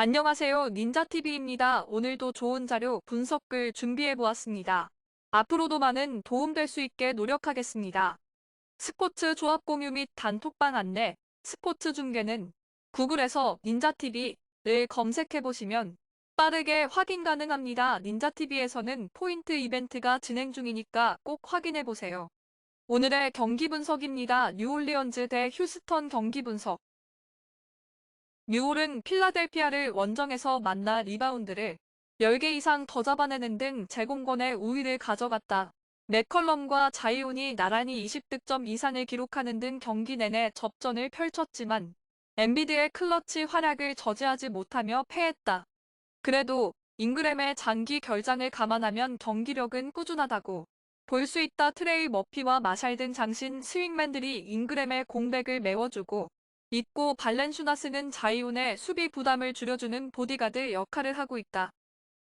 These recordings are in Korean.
안녕하세요. 닌자TV입니다. 오늘도 좋은 자료 분석글 준비해 보았습니다. 앞으로도 많은 도움될 수 있게 노력하겠습니다. 스포츠 조합 공유 및 단톡방 안내, 스포츠 중계는 구글에서 닌자TV를 검색해 보시면 빠르게 확인 가능합니다. 닌자TV에서는 포인트 이벤트가 진행 중이니까 꼭 확인해 보세요. 오늘의 경기 분석입니다. 뉴올리언즈 대 휴스턴 경기 분석. 뉴올은 필라델피아를 원정에서 만나 리바운드를 10개 이상 더 잡아내는 등 제공권의 우위를 가져갔다. 맥컬럼과 자이온이 나란히 20득점 이상을 기록하는 등 경기 내내 접전을 펼쳤지만 엔비드의 클러치 활약을 저지하지 못하며 패했다. 그래도 잉그램의 장기 결장을 감안하면 경기력은 꾸준하다고 볼 수 있다. 트레이 머피와 마샬 등 장신 스윙맨들이 잉그램의 공백을 메워주고 있고 발렌슈나스는 자이온의 수비 부담을 줄여주는 보디가드 역할을 하고 있다.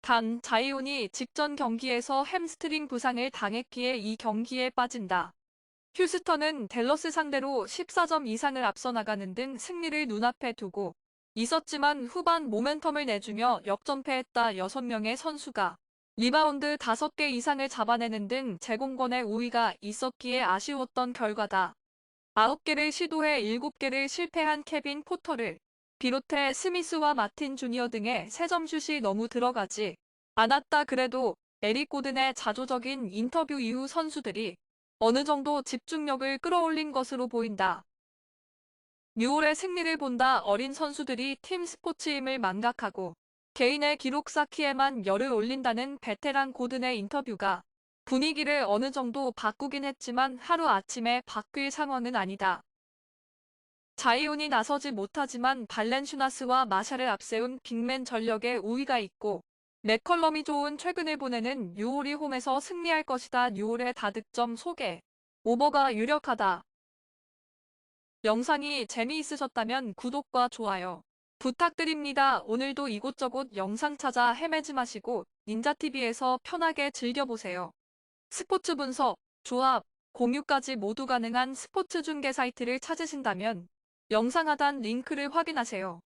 단 자이온이 직전 경기에서 햄스트링 부상을 당했기에 이 경기에 빠진다. 휴스턴은 댈러스 상대로 14점 이상을 앞서 나가는 등 승리를 눈앞에 두고 있었지만 후반 모멘텀을 내주며 역전패했다. 6명의 선수가 리바운드 5개 이상을 잡아내는 등 제공권의 우위가 있었기에 아쉬웠던 결과다. 9개를 시도해 7개를 실패한 케빈 포터를 비롯해 스미스와 마틴 주니어 등의 3점슛이 너무 들어가지 않았다. 그래도 에릭 고든의 자조적인 인터뷰 이후 선수들이 어느 정도 집중력을 끌어올린 것으로 보인다. 6월의 승리를 본다 어린 선수들이 팀 스포츠임을 망각하고 개인의 기록 쌓기에만 열을 올린다는 베테랑 고든의 인터뷰가 분위기를 어느 정도 바꾸긴 했지만 하루아침에 바뀔 상황은 아니다. 자이온이 나서지 못하지만 발렌슈나스와 마샬을 앞세운 빅맨 전력에 우위가 있고 맥컬럼이 좋은 최근을 보내는 뉴올이 홈에서 승리할 것이다. 뉴올의 다득점 소개. 오버가 유력하다. 영상이 재미있으셨다면 구독과 좋아요 부탁드립니다. 오늘도 이곳저곳 영상 찾아 헤매지 마시고 닌자TV에서 편하게 즐겨보세요. 스포츠 분석, 조합, 공유까지 모두 가능한 스포츠 중계 사이트를 찾으신다면 영상 하단 링크를 확인하세요.